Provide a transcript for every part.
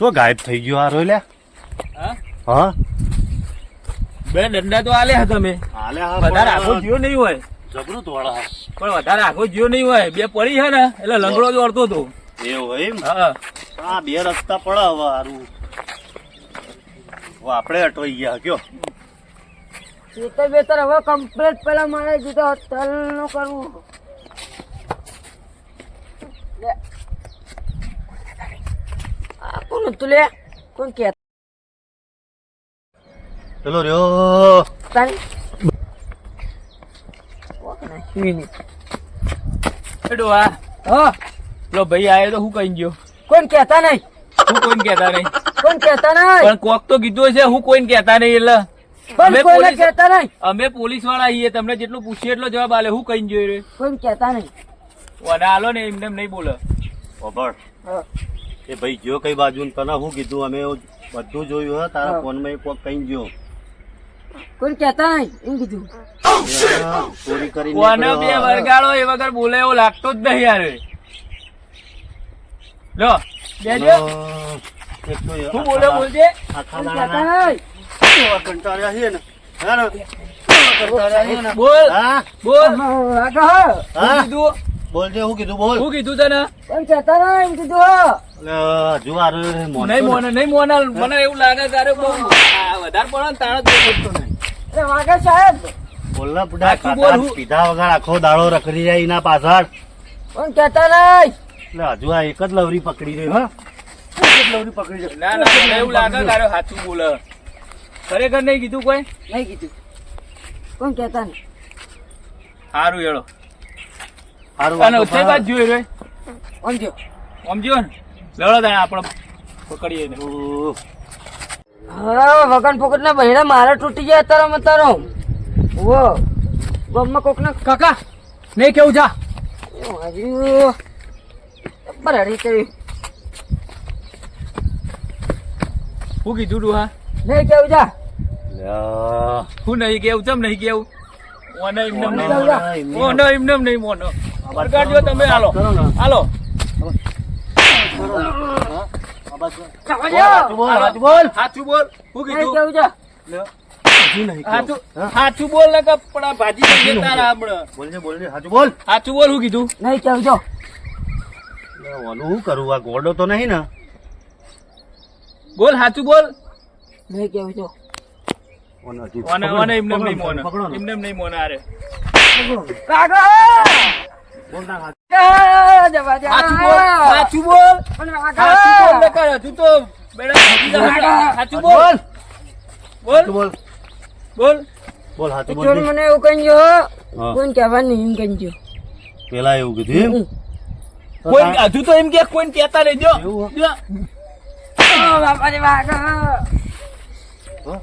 શું ગાયબ થઈ ગયો આ રોલ્યા હા? હા? બે દંડા તો આલ્યા તમે. હાલે હા વધારે આખો જીવો નહીં હોય. જબરું તોડા પણ વધારે આખો જીવો નહીં હોય. બે પડી છે ને એટલે લંગડો જ વળતો હતો. એવું એમ? હા. આ બે રસ્તા પડે હવે સારું આપણે અટવાઈ ગયા કયો? ખેતર બેતર હવે કમ્પ્લીટ પેલા મારે જીતો તલનું કરવું. કોણ હતું લે કોણ કે પેલો રહ્યો તારી આ હા પેલો ભાઈ આયો તો હું કઈ ગયો કોણ કહેતા નહીં હું કોઈને કહેતા નહીં કોણ કહેતા નહીં પણ કોક તો કીધું છે હું કોઈને કહેતા નહીં એટલે અમે કોઈને પોલીસ- કહેતા નહીં અમે પોલીસવાળા છીએ તમને જેટલું પૂછીએ એટલો જવાબ આલે. હું કઈ જોઈ રહ્યો કોણ કહેતા નહીં? વડા આલો ને એમને એમ નહીં બોલે. ખબર હા. એ ભાઈ જો કઈ બાજુ ને તને શું કીધું અમે બધું જોયું હે તારા ફોનમાં કોક કઈ ગયો. કોઈ કેતા નહીં એમ કીધું. ચોરી કરી કોને બે. વરગાડો એ વગર બોલે એવો લાગતો જ નહીં યાર. લો બેજો શું બોલે બોલજે? કંટાળ્યા છીએ ને. હે ને? કંટાળ્યા છીએ ને. બોલ. હા? બોલ. આગળ હા. કીધું? બોલજે શું કીધું બોલ. શું કીધું તને? કહેતા નહીં એમ કીધું હા. હજુ આ રહ્યો નહીં મોને નહીં મોના મને એવું લાગે તારે બહુ વધારે પડે તાણે તારે બોલતો નહીં. અરે વાઘા સાહેબ. બોલના બુડા, કાકા પીધા વગર આખો દાડો રખડી જાય એના પાછળ. કોણ કહેતા નહીં એટલે હજુ આ એક જ લવરી પકડી રહી હા? એક જ લવરી પકડી રહ્યો. ના ના મને એવું લાગે તારે સાચું બોલે. ખરેખર નહીં કીધું કોઈ? નહીં કીધું. કોણ કહેતા નહીં સારું હેળો. હારું અને વાતો બાદ જોઈ રહ્યો સમજો સમજ્યો ને. લડો તારે આપણે. પકડીએ ને. હા વગન ફોકટ ના બહેડા મારા તૂટી ગયા તારો મતારો ઓ ગમમાં કોક ને કાકા નહીં કેવું જા. હજુ બરાડી કરી હું કીધું તું હા? નહીં કેવું જા. હું નહીં કેવું ચમ નહીં કેવું? ઓને ઇમનમ નહીં મોનો, મોનો. મોનો એમ નહીં મોનો. વરગાડજો તમે હાલો. ને. હાલો. બોલ, હાચું બોલ. સાચું બોલ. હું નહીં કેવું જા ઓને ઓને એમને નહીં મોનો. એમને નહીં મોનો આરે. મને એવું કહી ગયો કોઈ કહેવા નહીં એમ કહી જો પેલા એવું કીધું કોઈ હજુ તો એમ કે કોઈ કહેતા રહેજો જો એવું? જો. બાપાજી વાઘા હો?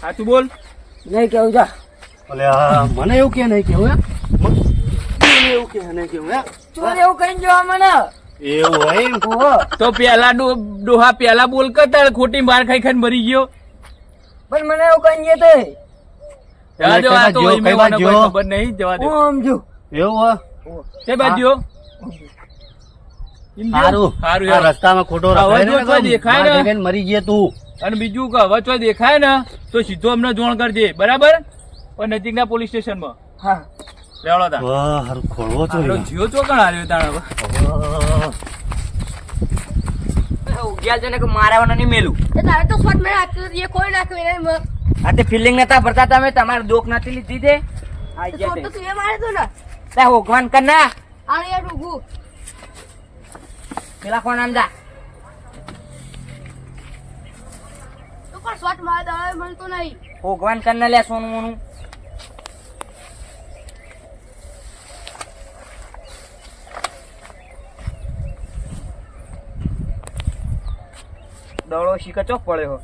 સાચું બોલ. નહીં કેવું જા. ભલે મને એવું કે નહીં કેવું હે? મ- મને એવું કે નહીં કેવું ચોર એવું કહી જો મને. એવું હોય તો પેલા ડોહા પેલા બોલ કરતા ખોટી માર ખાઈ ખાઈને મરી ગયો? પણ મને એવું કહી ગયો તે. જવા તો કઈ એમને બાજુ? મને કોઈ ખબર નહીં જવા દો. હું સમજુ એવું હોય? તે બાજુ સારું સારું રસ્તામાં ખોટો દેખાય ને. મરી ગયા તું. અને બીજું કે હવે દેખાય ને તો સીધો અમને જોણ કરજે બરાબર? પણ નજીકના પોલીસ સ્ટેશનમાં. હા. લેવડો તા. વાહ હર ખોળવો છો હાલો, જીઓ ચોકણ હાર્યો તાણ હવે? ઉગ્યા છે ને કે મારવાનો નહીં મેલું. એ તારે તો શોટ મેં આપ્યું એ કોઈ નાખ્યું એને મ- આ તે ફિલિંગ નતા ભરતા તમે તમારે દોખ નથી લીધી તે? આઈ તો ગયા તો તું. એ મારે તો ને. તે હોગવાન કના આ યાર ઊભું પેલા કોણ આંદા પણ શોટ મારે દવા મળતો નહીં. ભગવાન કર લે સોનું મોનું દડો શીખા ચોક પડ્યો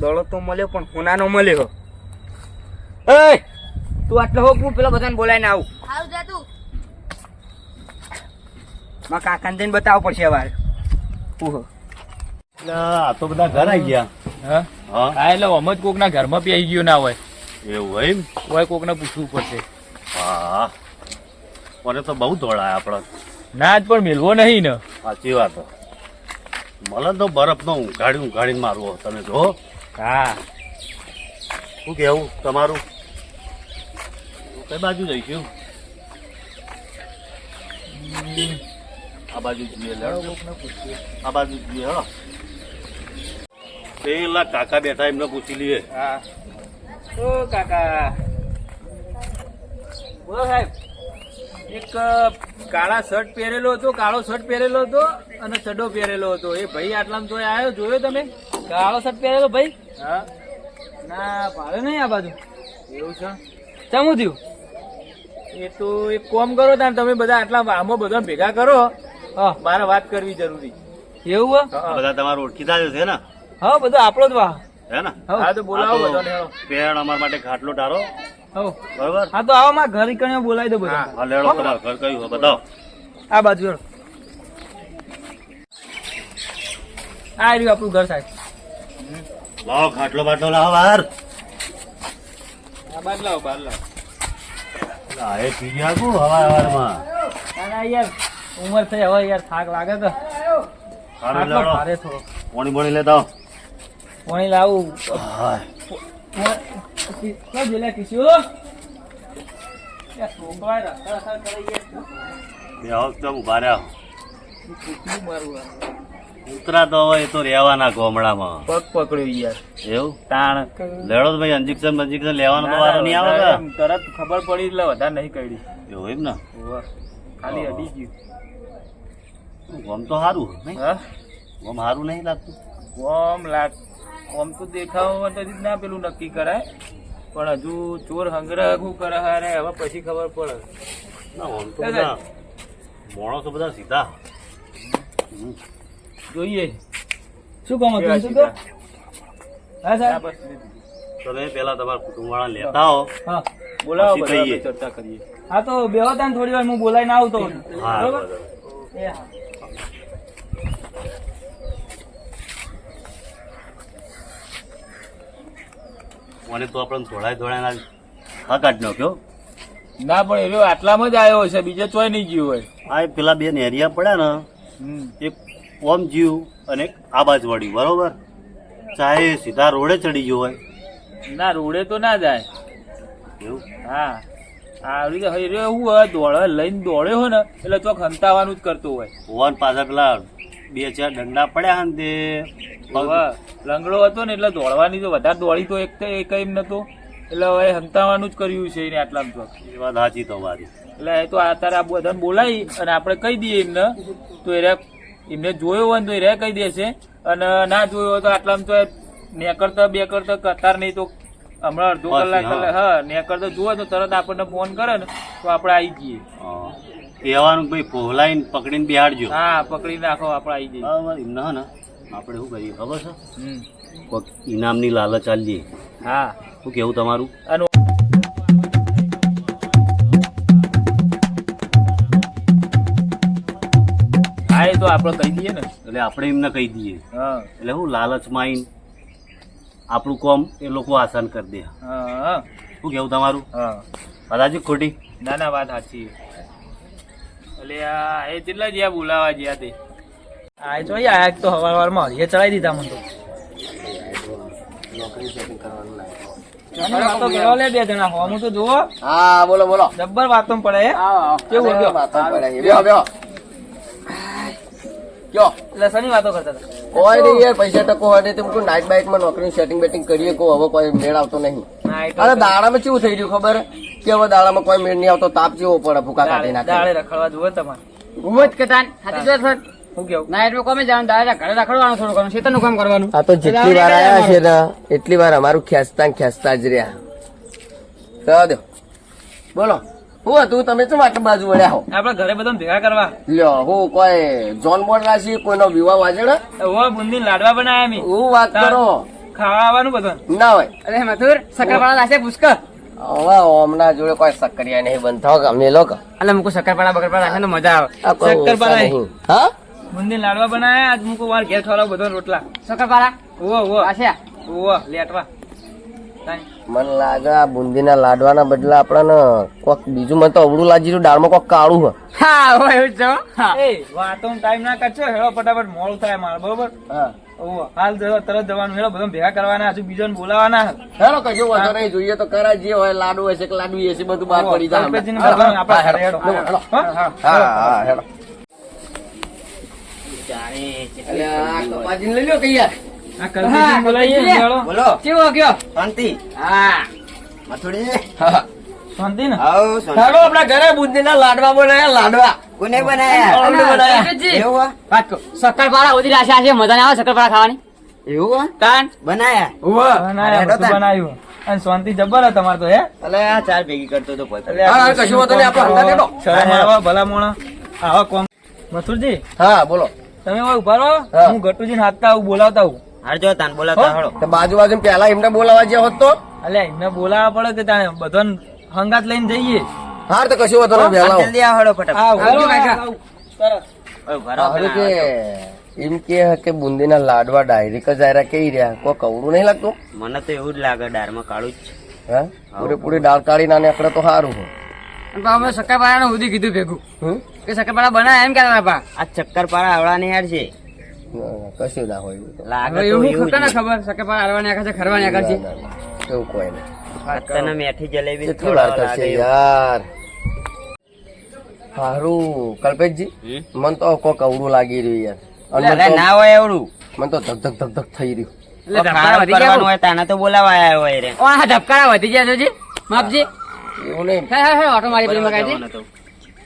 દડો તો મળ્યો પણ હોનાનો મળ્યો. એ તું આટલો હોક હું પેલો બધાને બોલાઈને આવું. સારું જા તું. મારા કાકાને જઈને બતાવવું પડશે અવારે ઉહો. એટલે આ તો બધા ઘર આવી ગયા. હા? હા. હા એટલે અમે જ કોકના ઘરમાં પી આવી ગયો ના હોય. એવું હોય હોય કોઈ કોકને પૂછવું પડશે. હા. મને તો બહુ દોડાય આપણે. ના જ પણ મેળવો નહીં ને. સાચી વાત. મને તો બરફનો ઉઘાડી ઉઘાડીને મારવો તમે જો હા. શું કેવું તમારું? કઈ બાજુ જઈશું? આ બાજુ જઈએ આ બાજુ જઈએ હો પેલા કાકા બેઠા એમને પૂછી લઈએ. હા. ઓ કાકા. બોલો સાહેબ એક કાળા શર્ટ પહેરેલો હતો કાળો શર્ટ પહેરેલો હતો અને ચડો પહેરેલો હતો. એ ભાઈ આટલામાં તો આવ્યો જોયો તમે? કાળો શર્ટ પહેરેલો ભાઈ? હા. ના ભાડે નહીં આ બાજુ. એવું છે? ચમું થયું? એ તો એક કોમ કરો તાર તમે બધા આટલા આમાં બધા ભેગા કરો. મારે વાત કરવી જરૂરી. એવું આ બધા તમારું ઓળખીતા જ છે ને? હા બધા આપણો જ વાહ. હે ને? હા. તો બોલાવો આ બધાને પેણ અમારા માટે ખાટલો ટારો બરોબર? હા તો આવો મારા ઘર કણે બોલાવી દો બધા હા લેડો તમારું ઘર કયું હોય બતાવો. આ બાજુ આ રહ્યું આપણું ઘર સાહેબ. લાવો ખાટલો બાટલો લાવો બહાર. બહાર લાવો બહાર લાવો. એ પી ગયા હવાર હવારમાં ના ના યાર. ઉંમર થઈ હવે યાર થાક લાગે તો. ભારે થોડો પોણી બોણી લેતા પાણી લાવું. હાય. જેલા. બે ઊભા રહ્યા. તો હવે તો રહેવાના ગોમડામાં. પગ પકડ્યો યાર. એવું? તાણ. લેડો ભાઈ અંજિક્શન બંજિક્શન લેવાનો તો વારો નહીં આવે તરત ખબર પડી એટલે વધારે નહીં કરી. એવું એમ ને? ખાલી હા. અડી ગયું. ગોમ તો સારું નહીં? હા? ગોમ સારું નહીં લાગતું? ગોમ લાગ ગોમ તો દેખાવ તો ના પેલું નક્કી કરાય પણ હજુ ચોર સંગ્રહ શું કરે હારે હવે પછી ખબર પડે. ના ગોમ તો બધા માણસો બધા સીધા. જોઈએ. શું કામ હતું? શું કહો? હા સાહેબ. તમે પેલા તમારા કુટુંબ વાળા લેતા આવો. હા. બોલાવો ચર્ચા કરીએ. હા તો બેહો તાન થોડી વાર હું બોલાવીને આવતો બરોબર. એ હા. મને તો આપણને ધોળાય ધોળાય હા કાઢ નાખ્યો. ના પણ એવો આટલામાં જ આવ્યો છે બીજે ચોય નહીં ગયું હોય. આ પેલા બે નેરિયા પડ્યા ને. એક ઓમ જીવ અને એક આબાજ બાજુ વળી બરોબર? ચાહે સીધા રોડે ચડી ગયો હોય. ના રોડે તો ના જાય. એવું? હા. આવડી તો હૈરે એવું હોય દોડે લઈને દોડ્યો હોય ને એટલે ચોક હંતાવાનું જ કરતો હોય. ભગવાન પાછા પેલા બે ચાર દંડા પડ્યા ને તે. લંગડો હતો ને એટલે દોડવાની તો વધારે દોડી તો એક તો એક એમ નતો. એટલે હવે હંતાવાનું જ કર્યું છે એને આટલા તો. એ વાત સાચી તમારી. એટલે એ તો અત્યારે આ બધાને બોલાવી અને આપણે કહી દઈએ એમને. તો એ એમને જોયો હોય ને તો એ કહી દેશે. અને ના જોયો હોય તો આટલામાં તો નેકરતા બે કરતા કતાર નહીં તો હમણાં અડધો કલાક હા. કલાક કરતા જુઓ તો તરત આપણને ફોન કરે ને તો આપણે આવી જઈએ. કહેવાનું ભાઈ પોહલાઈને પકડીને બિહાડજો. હા પકડી નાખો આપણે આવી જઈએ. બરાબર ના હે આપણે શું કરીએ ખબર છે? કોક ઇનામની લાલચ આલીએ હા. શું કેવું તમારું? હા એ તો આપણે કહી દઈએ ને. એટલે આપણે એમને કહી દઈએ. હા. એટલે હું લાલચમાં આવીને આપણું કોમ એ લોકો આસાન કરી દે. શું કેવું તમારું? હા. કદાચ ખોટી? ના ના વાત સાચી એટલે આ એ કેટલા જ્યાં બોલાવા જ્યાં તે. આ આયા તો હવાર દીધા મને તો. અને વાતો કરવા લે બે જણા. હોમું તો જુઓ. હા બોલો બોલો. જબ્બર વાતો પડે હે? કેવું વાતો પડે છે. બેહો, બેહો. કયો? એટલે શની વાતો કરતા હતા? કોઈ નહીં યાર પૈસા ટકો તો કોઈ નાઇટ બાઇકમાં નોકરી સેટિંગ બેટિંગ કરીએ કોઈ હવે કોઈ મેળ આવતો નહીં. દાડા માં દાડામાં કેવું થઈ ગયું ખબર? કે હવે દાડામાં કોઈ મેળ નહીં આવતો તાપ જેવો પડે ભૂકા કાઢી નાખે દાડે રખડવા જુઓ તમારે. ઘુમત કે તાન હાથી જો સર શું કેવું? નાઈટમાં કોમે જવાનું દાદા ઘરે રખડવાનું થોડું ઘણું શેતરનું કામ કરવાનું? આ તો જેટલી વાર આયા છે ને એટલી વાર અમારું ખેંચતા ખેંચતા જ રહ્યા. બોલો. હું હતું? તમે શું આટલી બાજુ વળ્યા હો? આપડે ઘરે બધા ભેગા કરવા. લ્યો હું કોઈ જોન બોર્ડ રાશી કોઈનો વિવાહ વાજણ બુંદી લાડવા બનાયા મી હું વાત કરો. ખાવા આવવાનું બધું ના હોય. અરે મથુર લાશે પુષ્કર હવે ઓમના જોડે કોઈ સક્કરિયા નહીં બનતા. ગમે લોકો એટલે મુકુ શક્કરપાડા બકરપાડા લાશે તો મજા આવે. શક્કરપારા નહીં. હા? બુંદી લાડવા બનાયા આજ મુકો વાર ઘેર ખવડાવ બધો રોટલા. શક્કરપાડા? ઓ ઓ લાશે ઓ લેટવા. મને લાગે આ બુંદીના લાડવાના બદલા આપણને કોક બીજું મને તો અવળું લાગી રહ્યું દાળમાં કોક કાળું હે હા હોય એવું છે એ વાતો ટાઈમ ના કરશો હેડો ફટાફટ મોડું થાય મારે બરોબર? હા. હાલ તરત જવાનું હેડો બધા ભેગા કરવાના હજુ બીજો બોલાવાના હેલો કશો વાંધો નહીં જોઈએ તો કરા જે હોય લાડુ હશે કે લાડુ હશે બધું બહાર પડી જાય આપણે હા, હેડો. Hello, hello. હા? હા. હા હા હેલો અલ્યા, આ કપાજીને લઈ લો કે યાર આ ને હેડો. બોલો કેવો કયો શાંતિ હા મથુડી હા. શાંતિ ને? આવો આપણા ઘરે બુંદીના લાડવા બનાવ્યા લાડવા. કોને બનાયા? અમને બનાવ્યા એવું વાત કહો શક્કરપારા ઉધી રાશિ છે મજા આવે શક્કરપારા ખાવાની? એવું હો? બનાયા બનાવ્યા, હેડો બધું અને શાંતિ જબ્બર તમારે તો હે? અલે આ ચાર ભેગી કરતો તો પોતે. હા, હા, કશું વાંધો નહીં, આપણે હંગાત હેડો. શરમ ભલા મોણા. આવા કોમ. મથુરજી હા બોલો. તમે ઊભા રહો. હું. ગટુજી હાથતા આવું બોલાવતા આવું. હારજો તાન બોલાવતા હળો બાજુ બાજુ પેલા એમને બોલાવા જે હોત તો? અલ્યા એમને બોલાવવા પડે કે તાણે. બધાને હંગાત લઈને જઈએ. હાર તો કશું વાતો નહીં હાલ જલ્દી આવો હળો ફટાફટ. આવું. હાલો, કાકા. ઓય, ભરો કે એમ કે કે બુંદીના લાડવા ડાયરી જ આયરા કઈ રહ્યા? કો કવડું નહીં લાગતું? મને તો એવું જ લાગે દાળમાં કાળું જ છે. હે? પૂરેપૂરી ડાળ કાઢી ના આપડે તો સારું છે અમે શક્કરપારા નું ઉધી કીધું ભેગું. કે શક્કરપારા બનાય એમ કેતા બા આ ચક્કર આવડા આવડાની હાર છે કશું ના હોય એવું લાગે એવું ખબર જ. ના ખબર શક્કરપારા હરવાની આખા છે ખરવાની આખા છે. એવું કોઈ નહીં તને મેઠી જલેબી કેટલું વાર કરશે યાર? સારું કલ્પેશજી મન તો કોક અવડું લાગી રહ્યું યાર. મને ના હોય અવડું મન તો ધક ધક ધક ધક થઈ રહ્યું. એટલે ધબકારા ખાવાનું વધી ગયા કરવાનું હોય તાને તો બોલાવા હોય રે. ઓ ધબકારા વધી ગયા જી માપજી એવું નહીં. હે હે હે ઓટો મારી પેલી મગાઈ જવાનું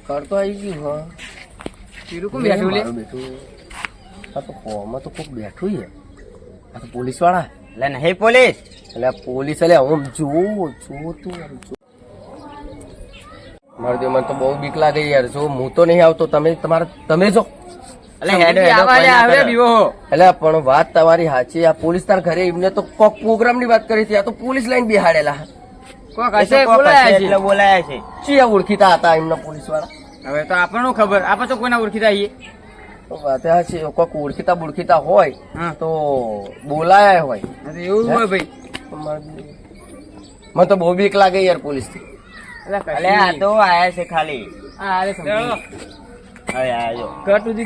કરતો આવી ગયું હા. પીરું બેઠું લે? બેઠું. આ તો કોમાં તો કોક બેઠું છે. આ તો પોલીસવાળા લે નહીં પોલીસ. એટલે પોલીસ એટલે હું જોઉં જો તું આમ જો મારે તો મને તો બહુ બીક લાગે યાર જો હું તો નહીં આવતો તમે તમારે તમે જો. એટલે પણ વાત તમારી સાચી આ પોલીસ તાર ઘરે એમને તો કોક પ્રોગ્રામની વાત કરી હતી આ તો પોલીસ લાઈન બિહાડેલા. કોક હશે બોલાયા છે. બોલાયા છે. ચિયા ઓળખીતા હતા એમના પોલીસવાળા હવે તો આપણને ખબર આપણે તો કોઈના ઓળખીતા આવીએ તો વાત છે કોઈક ઓળખીતા બોળખીતા હોય તો બોલાયા હોય. એવું હોય ભાઈ. મને તો બહુ બીક લાગે યાર પોલીસથી આ તો આયા છે ખાલી.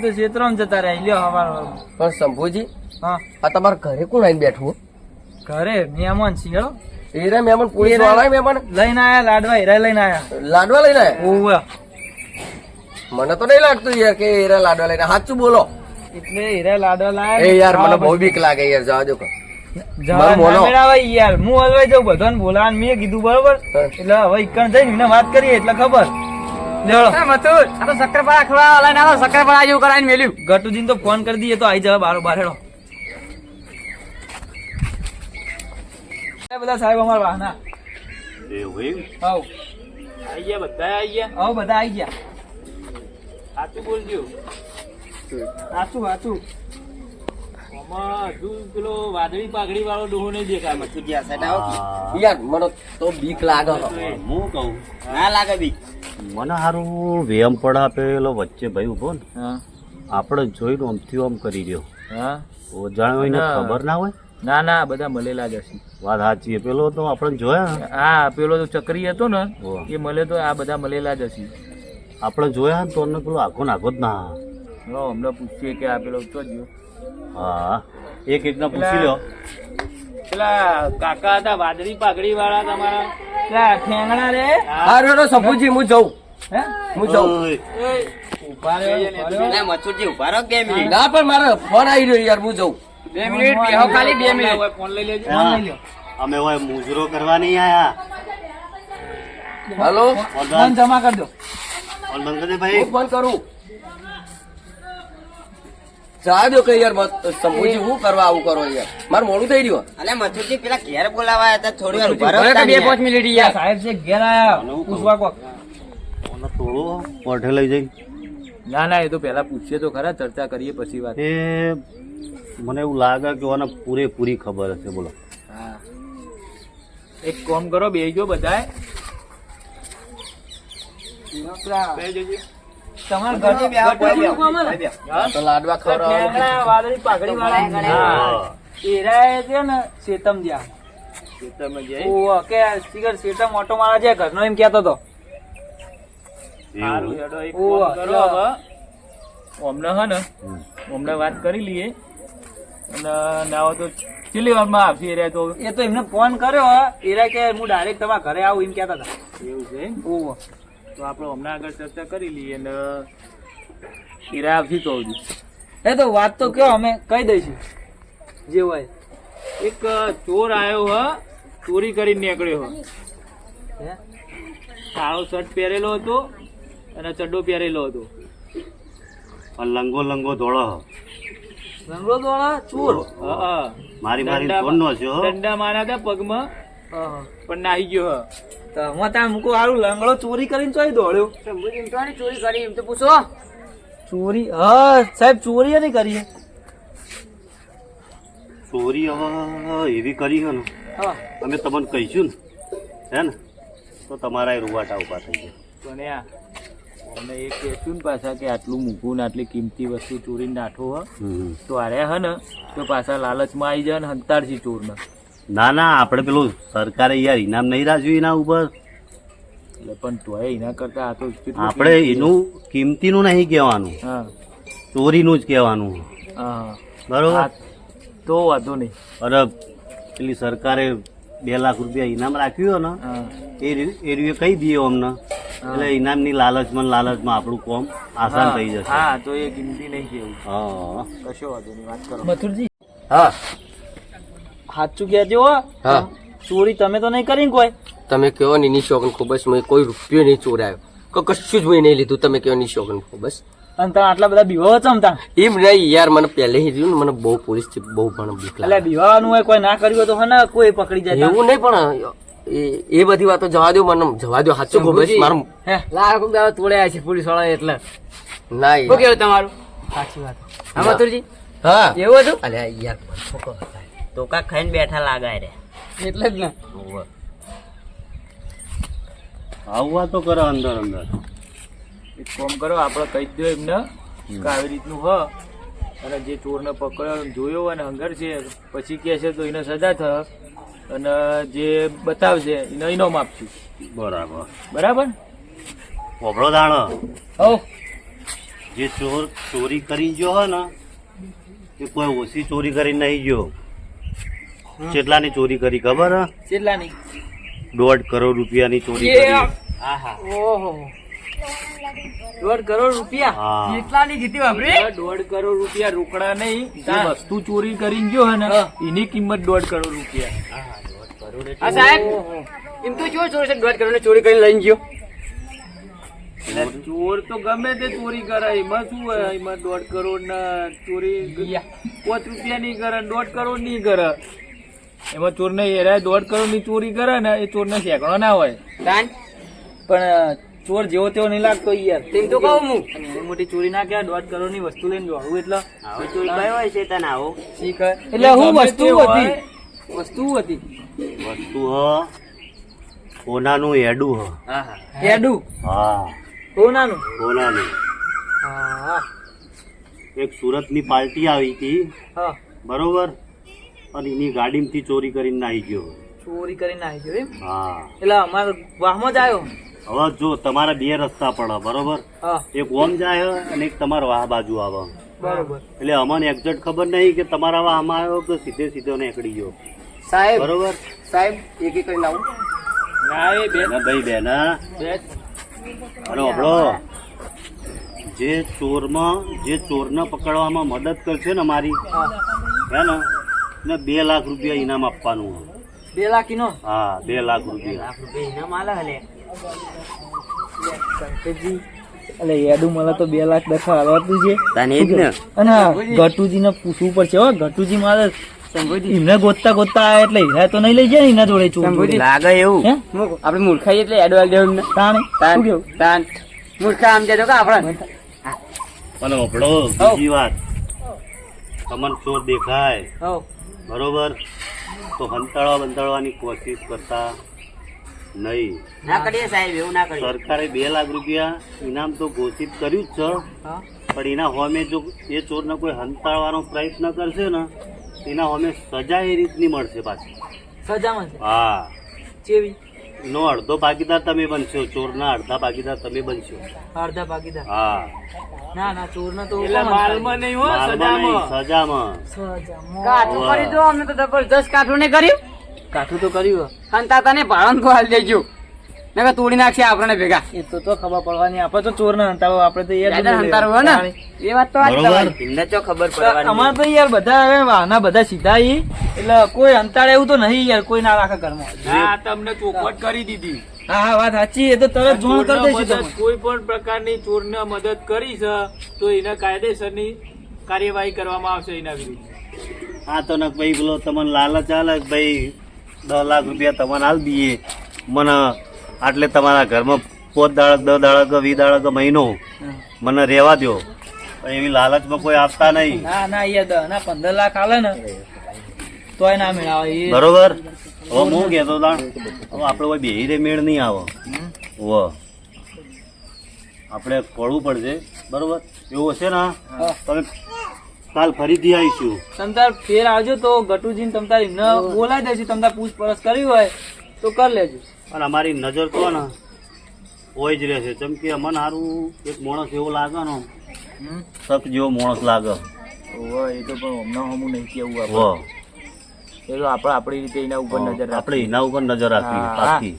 તો ક્ષેત્રમાં જતા રહ્યા. લ્યો હવાર પણ શંભુજી હા. આ તમારા ઘરે કોણ આવીને બેઠું? ઘરે મહેમાન છે હેડો એ રે મહેમાન પોલીસવાળા મહેમાન? લઈને આયા લાડવા હીરા લઈને આયા. લાડવા લઈને આયા? ઓવે મને તો નહીં લાગતું યાર કે હીરા લાડવા લઈને સાચું બોલો. એટલે હીરા લાડવા એ યાર મને બહુ બીક લાગે યાર જવા દો કે. જવા મારું મોનો. ના મેળાવાય યાર હું હલવાઈ જાઉં બધાને બોલાવાનું મેં કીધું બરોબર? એટલે હવે ઈકણ જઈને વાત કરીએ એટલે ખબર. લેવડો હા, મથુર આ તો ગટુજીને ફોન કરી દઈએ તો આવી જવા બારો બાર બધા સાહેબ અમારા વાહના. એવું એમ? આવ. આઈ ગયા બધા આઈ ગયા? બધા આઈ ગયા. સાચું બોલજો સાચું સાચું. હજુ પેલો વાદળી પાઘડી વાળો ડોહો નહીં દેખાય મથુરજી આ side આવો. યાર મને તો બીક લાગે હું કહું. ના લાગે બી મને સારું વેમ પડ આપેલો વચ્ચે ભાઈ ઊભો ને. હા. આપણે જોઈને આમથી આમ કરી રહ્યો. હા. ઓજાણ હોય ને. ખબર ના હોય? ના ના બધા મળેલા જ હશે. વાત સાચી પેલો તો આપણે જોયા? હા પેલો તો ચક્રી હતો ને એ મળે તો આ બધા મળેલા જ હશે. આપણે જોયા ને તો પેલો આખો નાખો જ ના. અમને પૂછીએ કે આ પેલો તો ગયો હા એક રીતના પૂછી લો પેલા કાકા હતા વાદળી પાઘડી વાળા તમારા. પેલા ઠેંગણા રે? હારું હેડો સપુજી હું જઉં. હે? હું જઉં. ઊભા ઊભા રહો. બે મિનિટ. ના પણ મારે ફોન આવી રહ્યો યાર હું જઉં. બે મિનિટ બેહો ખાલી બે મિનિટ. ફોન લઈ લેજો. ફોન લઈ લ્યો. અમે હોય મુજરો કરવા નહીં આયા. હાલો? ફોન જમા કરી દો ફોન બંધ કરી દે ભાઈ. હું ફોન કરું. જા દો કે યાર બસ શંભુજી શું કરવા આવું કરો યાર. મારે મોડું થઈ રહ્યું. અલે મથુરજી પેલા ઘેર બોલાવા હતા થોડી વાર ઊભા રહો બે પાંચ મિનિટ યાર. સાહેબ છે ઘેર આયા. પૂછવા કો. ઓનો તોળો કોઠે લઈ જઈ. ના ના એ તો પેલા પૂછીએ તો ખરા ચર્ચા કરીએ પછી વાત. એ મને એવું લાગે કે ઓને પૂરેપૂરી ખબર હશે બોલો. હા. એક કામ કરો બેસજો બધાએ તમારા ઘરથી બે આવો, ઘરથી બે શું કામ હે? હા? તો લાડવા ખવડાવવા વાદળી પાઘડી વાળા હા. છે ને સેતમ જ્યાં. ખેતરમાં જઈ ઓહો, કે શિખર શેઠા મોટો મારા છે ઘરનો એમ કેતો તો. સારું હેડો એક ઓહ, કરો હવે. અમને હે ને અમને વાત કરી લઈએ. અને ના હોય તો કેટલી વારમાં આવશે એ રહ્યા તો. એ તો એમને ફોન કર્યો એરા કે હું ડાયરેક્ટ તમારા ઘરે આવું એમ કેતા હતા. એવું છે? ઓહો. તો આપણે હમણાં આગળ ચર્ચા કરી લઈએ અને હીરા આપી તો હજુ એ તો વાત તો કયો અમે કહી દઈશું. જે હોય. એક ચોર આવ્યો હ ચોરી કરીને નીકળ્યો હ. કાળો શર્ટ પહેરેલો હતો અને ચડ્ડો પહેરેલો હતો. લંગો લંગો ધોળો હ. લંગડો દોડા ચોર? હા, હા. મારી મારી ફોન નો છે હો. માર્યા હતા પગમાં પણ નાહી ગયો હ. તો હું ત્યાં મૂકો હારું લંગડો ચોરી કરીને ચોરી દોડ્યો. ચોરી કરી એમ તો પૂછો. ચોરી હા સાહેબ ચોરી નહીં કરી ચોરી હવે એવી કરી છે ને. હા. અમે તમને કહીશું ને હે ને તો તમારા એ રૂવાટા ઊભા થઈ ગયા. પણ અમને એ કહેશું ને પાછા કે આટલું મૂકવું ને આટલી કિંમતી વસ્તુ ચોરીને નાઠો હ. તો અરે હે ને તો પાછા લાલચમાં આવી જાય ને હંતાડશી ચોરને ના ના આપણે પેલું સરકારે યાર ઇનામ નહીં રાખ્યું એના ઉપર. એટલે પણ તોય એના કરતા આ તો આપણે એનું કિંમતીનું નહીં કહેવાનું. ચોરીનું જ કહેવાનું. બરોબર? તો વાંધો નહીં. અરે પેલી સરકારે બે લાખ રૂપિયા ઇનામ રાખ્યું ને એ રી- એ રીતે કહી દઈએ અમને. એટલે ઇનામની લાલચમાં લાલચમાં આપણું કોમ આસાન થઈ જશે. હા તો એ કિંમતી નહીં કેવું હા. કશો વાંધો નહીં વાત કરો. મથુરજી. હા. સાચું કહેજો જો હા. ચોરી તમે તો નહીં કરી ને કોઈ. તમે કહો ને નિશોકન શોખન ખૂબ જ મેં કોઈ રૂપિયો નહીં ચોરાયો. કે કશું જ મેં નહીં લીધું તમે કહો નિશોકન ખૂબ જ. અને તમે આટલા બધા બીવા ચમતા એમ નહીં યાર મને પહેલેથી રહ્યું ને મને બહુ પોલીસથી બહુ પણ બીક એટલે બીવાનું હોય કોઈ ના કર્યું તો હને ને કોઈ પકડી જાય એવું નહીં પણ એ એ બધી વાતો જવા દો મને જવા દો સાચું ખૂબ જ મારું હે. લાખ દાવા તોડ્યા છે પોલીસવાળા એટલે. ના શું કેવું તમારું? સાચી વાત. હા મથુરજી? હા. એવું હતું? અલ્યા યાર મને શું કહો તારે? તો કા ખાઈને બેઠા લાગાય રે. એટલે જ ને. આવવા તો કરે અંદર અંદર. એક કામ કરો આપણે કહી દો એમને કે આવી રીતનું હ. અને જે ચોરને પકડ્યો અને જોયો અને હંગર છે પછી કહે છે તો એને સજા થ અને જે બતાવશે એને ઇનામ આપશું. બરાબર. બરાબર? પોપડો દાણો. હો જે ચોર ચોરી કરી ગયો હો ને એ કોઈ ઓછી ચોરી કરીને નહીં ગયો. કેટલાની ચોરી કરી ખબર હે? દોઢ કરોડ રૂપિયાની ચોરી કરી. ઓહો. દોઢ કરોડ રૂપિયા? કેટલાની કીધી વાપરી દોઢ કરોડ રૂપિયા રોકડા નહીં. વસ્તુ ચોરી કરીને ગયો ને એની કિંમત દોઢ કરોડ રૂપિયા. હા સાહેબ. એમ તો જો ચોર છે દોઢ કરોડ ચોરી કરીને લઈને ગયો. ચોર તો ગમે તે ચોરી કરે એમાં શું હોય? એમાં દોઢ કરોડ ના ચોરી પાંચ રૂપિયા ની કરે દોઢ કરોડની કરે. એમાં ચોર ને એરા દોઢ કરોડની ચોરી કરે ને એ ચોર ને સેંકડો ના હોય. પણ ચોર જેવો તેવો નહીં લાગતો યાર. તેમ તો કહું હું. મોટી ચોરી ના કહેવાય દોઢ કરોડની વસ્તુ લઈને દોડવું એટલે. આવો ચોરી કઈ હોય છે તને આવો? શીખ એટલે હું વસ્તુ હતી. વસ્તુ હતી. વસ્તુ હ. સોનાનું એડું હ. એડું હા. સોનાનું સોનાનું હા એક સુરતની પાર્ટી આવી હતી. બરોબર? અને એની ગાડીમાંથી ચોરી કરીને નાહી ગયો. ચોરી કરીને આવી ગયો એમ? હા. એટલે અમારો વાહમાં જ આવ્યો? હવે જો તમારા બે રસ્તા પડે બરોબર? એક ઓમ જાય અને એક તમારા વાહ બાજુ આવે. બરોબર. એટલે અમને એક્ઝેક્ટ ખબર નહીં કે તમારા વાહમાં આવ્યો કે સીધે સીધો નીકળી ગયો. સાહેબ બરોબર? સાહેબ એક એક કરીને આવું. ના એ બેન ભાઈ બેન અરે આપણો જે ચોરમાં જે ચોરને પકડવામાં મદદ કરશે ને મારી હે ને? એને બે લાખ રૂપિયા ઇનામ આપવાનું બે લાખ ઇનો હા બે લાખ રૂપિયા. ઇનામ આલે હલે. શંકરજી એટલે યાદુ મને તો બે લાખ દખા હલવાતું છે. તને જ ને? અને ગટુજી ને પૂછવું પડશે. હો ગટુજી મારે એમને ગોતતા ગોતતા એટલે હીરા તો નહીં લઈ જાય એના જોડે ચોર લાગે એવું. હે? આપણે મૂર્ખાઈ એટલે એડવાલ દેવું એમને. તાણે? શું મૂર્ખા આમ જતો કે આપણે. અને આપણો બીજી વાત. તમને ચોર દેખાય? બરોબર? તો હંતાળવા બંતાળવાની કોશિશ કરતા નહીં. ના કરીએ સાહેબ એવું ના કરીએ. સરકારે બે લાખ રૂપિયા ઇનામ તો ઘોષિત કર્યું જ છે. પણ એના હોમે જો એ ચોરને કોઈ હંતાળવાનો પ્રયત્ન કરશે ને એના હોમે સજા એ રીતની મળશે પાછી. સજા મળશે હા. ચેવી નો અડધો ભાગીદાર તમે બનશો ચોરના અડધા ભાગીદાર તમે બનશો. અડધા ભાગીદાર? હા. ના ના ચોર ના તો માલમાં નહીં હો સજામાં. સજામાં. કાઠું કરી દો અમે તો જબરજસ્ત કાઠું ને કર્યું. કાઠું તો કર્યું હંતા તને ભાડન કો હાલ દેજો. નકર તોડી નાખશે આપણને ભેગા. એ તો તો ખબર પડવાની. આપણે તો ચોર ના હંતાવો આપણે તો યાર દાદા હંતારો હોય ને. એ વાત તો બરોબર. તમારી. ખબર પડવાની. અમારે તો યાર બધા હવે વાહના બધા સીધા ઈ. એટલે કોઈ અંતાડે એવું તો નહીં યાર કોઈ ના રાખે ઘરમાં. હા તમને ચોખવટ કરી દીધી. હા હા વાત સાચી. એ તો તરત જોણ કરી દઈશું મદદ કોઈ પણ પ્રકારની ચોરને મદદ કરી છે તો એને કાયદેસરની કાર્યવાહી કરવામાં આવશે એના વિરુદ્ધ. હા તો ને ભાઈ પેલો તમને લાલચ આલે ભાઈ દસ લાખ રૂપિયા તમને હાલ દઈએ. મને આટલે તમારા ઘરમાં પોત દાડક દસ દાડક વી દાડક મહિનો મને રહેવા દો એવી લાલચમાં કોઈ આપતા નહીં. ના ના દસ ના પંદર લાખ આલે ને તોય ના મેળાવે. એ બરોબર? હવે હું કહેતો તાણ હવે આપણે કોઈ બેહી રે મેળ નહીં આવે. વ આપણે પડવું પડશે. બરોબર? એવું હશે ને? તમે કાલ ફરીથી આવીશું. તમતાર ફેર આવજો તો ગટુજીને તમતાર એમને બોલાવી દેજો. તમતાર પૂછપરછ કરવી હોય તો કરી લેજો. અને અમારી નજર તો ને હોય જ રહેશે જેમ કે અમને સારું એક માણસ એવો લાગે ને સત જેવો માણસ લાગે. એ તો પણ હમણાં હમું નહીં કેવું વ એ તો આપણે આપણી રીતે એના ઉપર નજર આપણે એના ઉપર નજર રાખવી પાકી.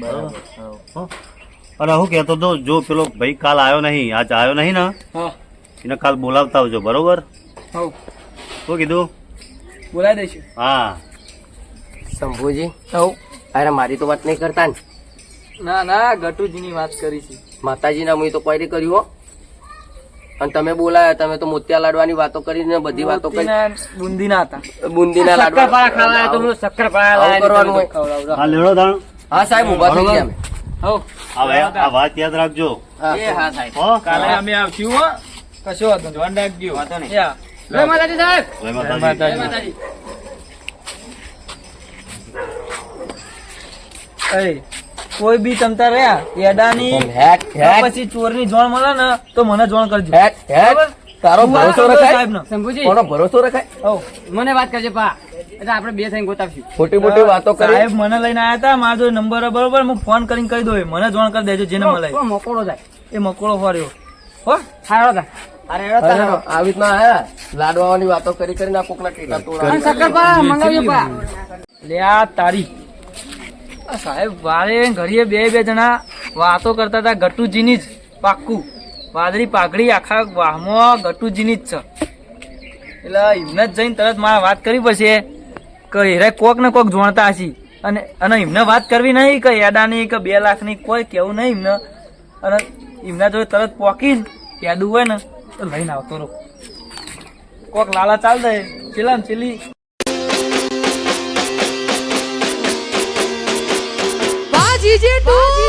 બરાબર હો? અને હું કહેતો તો જો પેલો ભાઈ કાલ આવ્યો નહીં આજ આવ્યો નહીં ને એને કાલ બોલાવતા આવજો બરોબર? શું કીધું? બોલાવી દઈશું. હા. શંભુજી? હવ. અરે મારી તો વાત નહીં કરતા ને. ના ના ગટુજીની વાત કરી છે. માતાજીના મુએ તો કોઈ કર્યું હો. અને તમે બોલાયા તમે તો મોતિયા લાડવાની વાતો કરીને બધી વાતો કરી બુંદીના હતા. બુંદીના લાડવા શક્કરપારા ખાવા તો હું શક્કરપારા આવું કરવાનું હોય. હા લેડો દાણ. હા સાહેબ ઊભા થઈ ગયા અમે. હવે આ વાત યાદ રાખજો. એ હા સાહેબ. હો. કાલે અમે આવશું હો. કશો વાંધો નહીં. વાંધો નહીં. જય માતાજી સાહેબ. જય માતાજી. માતાજી. કોઈ બી તમતા રહ્યા એડાની પછી ચોરની જોણ મળે ને તો મને જોણ કરજો. તારો ભરોસો રખાય? શંભુજી કોનો ભરોસો રખાય? મને વાત કરજે પા. એટલે આપણે બે થઈને ગોતાવશું. ખોટી મોટી વાતો કરી. સાહેબ મને લઈને આયા હતા મારો નંબર બરોબર હું ફોન કરીને કહી દઉં મને જોણ કરી દેજો જેને મળે મકોડો થાય જાય. એ મકોડો ફર્યો હો? હારો તારો આવી રીતના આયા? લાડવાની વાતો કરી કરીને આ કોકના ટેટા તોડા લે આ તારી. સાહેબ, વારે ઘડીએ બે બે જણા વાતો કરતા હતા ગટુજીની જ પાક્કું. વાદળી પાઘડી આખા વાહમાં ગટુજીની જ છે. એટલે એમને જ જઈને તરત મારે વાત કરવી પડશે. કે હેરે કોક ને કોક જોણતા હશી. અને અને એમને વાત કરવી નહીં કે યાદાની કે બે લાખની, કોઈ કેવું નહીં એમને. અને એમના જોડે તરત પોકીને યાદું હોય ને તો લઈને આવતો રહો. કોક લાલા ચાલ દે. છેલ્લા ને છેલ્લી બાજી જેટુ